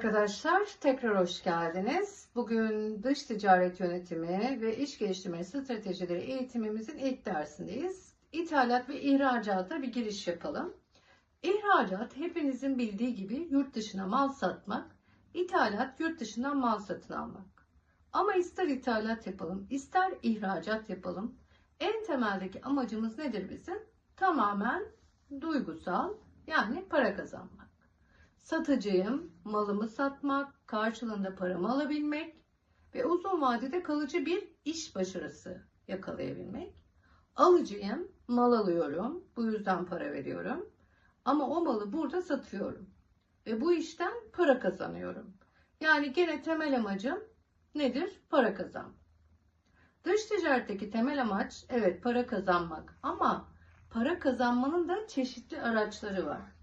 Arkadaşlar tekrar hoş geldiniz. Bugün dış ticaret yönetimi ve iş geliştirme stratejileri eğitimimizin ilk dersindeyiz. İthalat ve ihracata bir giriş yapalım. İhracat hepinizin bildiği gibi yurt dışına mal satmak, ithalat yurt dışından mal satın almak. Ama ister ithalat yapalım, ister ihracat yapalım. En temeldeki amacımız nedir bizim? Tamamen duygusal yani para kazanmak. Satıcıyım, malımı satmak, karşılığında paramı alabilmek ve uzun vadede kalıcı bir iş başarısı yakalayabilmek. Alıcıyım, mal alıyorum, bu yüzden para veriyorum. Ama o malı burada satıyorum ve bu işten para kazanıyorum. Yani gene temel amacım nedir? Para kazanmak. Dış ticaretteki temel amaç evet para kazanmak ama para kazanmanın da çeşitli araçları var.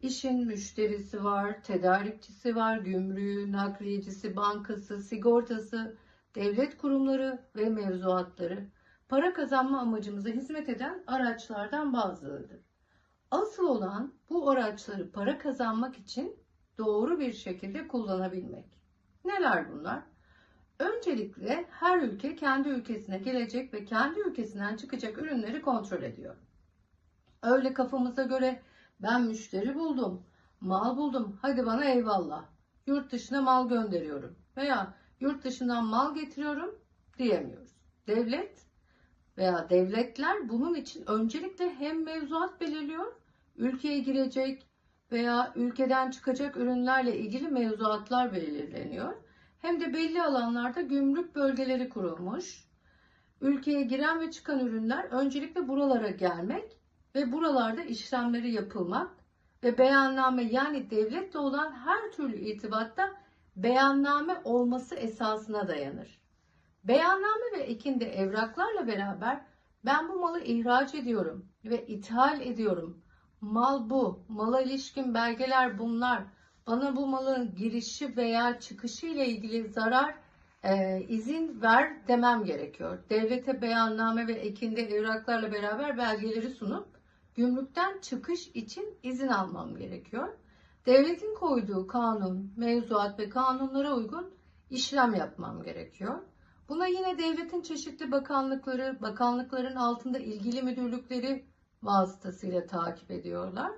İşin müşterisi var, tedarikçisi var, gümrüğü, nakliyecisi, bankası, sigortası, devlet kurumları ve mevzuatları para kazanma amacımıza hizmet eden araçlardan bazılarıdır. Asıl olan bu araçları para kazanmak için doğru bir şekilde kullanabilmek. Neler bunlar? Öncelikle her ülke kendi ülkesine gelecek ve kendi ülkesinden çıkacak ürünleri kontrol ediyor. Öyle kafamıza göre ben müşteri buldum, mal buldum, hadi bana eyvallah. Yurt dışına mal gönderiyorum veya yurt dışından mal getiriyorum diyemiyoruz. Devlet veya devletler bunun için öncelikle hem mevzuat belirliyor, ülkeye girecek veya ülkeden çıkacak ürünlerle ilgili mevzuatlar belirleniyor. Hem de belli alanlarda gümrük bölgeleri kurulmuş. Ülkeye giren ve çıkan ürünler öncelikle buralara gelmek ve buralarda işlemleri yapılmak ve beyanname yani devletle olan her türlü irtibatta beyanname olması esasına dayanır. Beyanname ve ekinde evraklarla beraber ben bu malı ihraç ediyorum ve ithal ediyorum. Mal bu, mala ilişkin belgeler bunlar. Bana bu malın girişi veya çıkışı ile ilgili zarar e, izin ver demem gerekiyor. Devlete beyanname ve ekinde evraklarla beraber belgeleri sunup gümrükten çıkış için izin almam gerekiyor. Devletin koyduğu kanun, mevzuat ve kanunlara uygun işlem yapmam gerekiyor. Buna yine devletin çeşitli bakanlıkları, bakanlıkların altında ilgili müdürlükleri vasıtasıyla takip ediyorlar.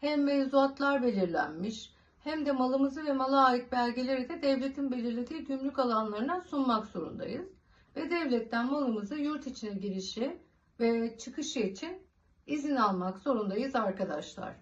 Hem mevzuatlar belirlenmiş hem de malımızı ve mala ait belgeleri de devletin belirlediği gümrük alanlarına sunmak zorundayız. Ve devletten malımızı yurt içine girişi ve çıkışı için izin almak zorundayız arkadaşlar.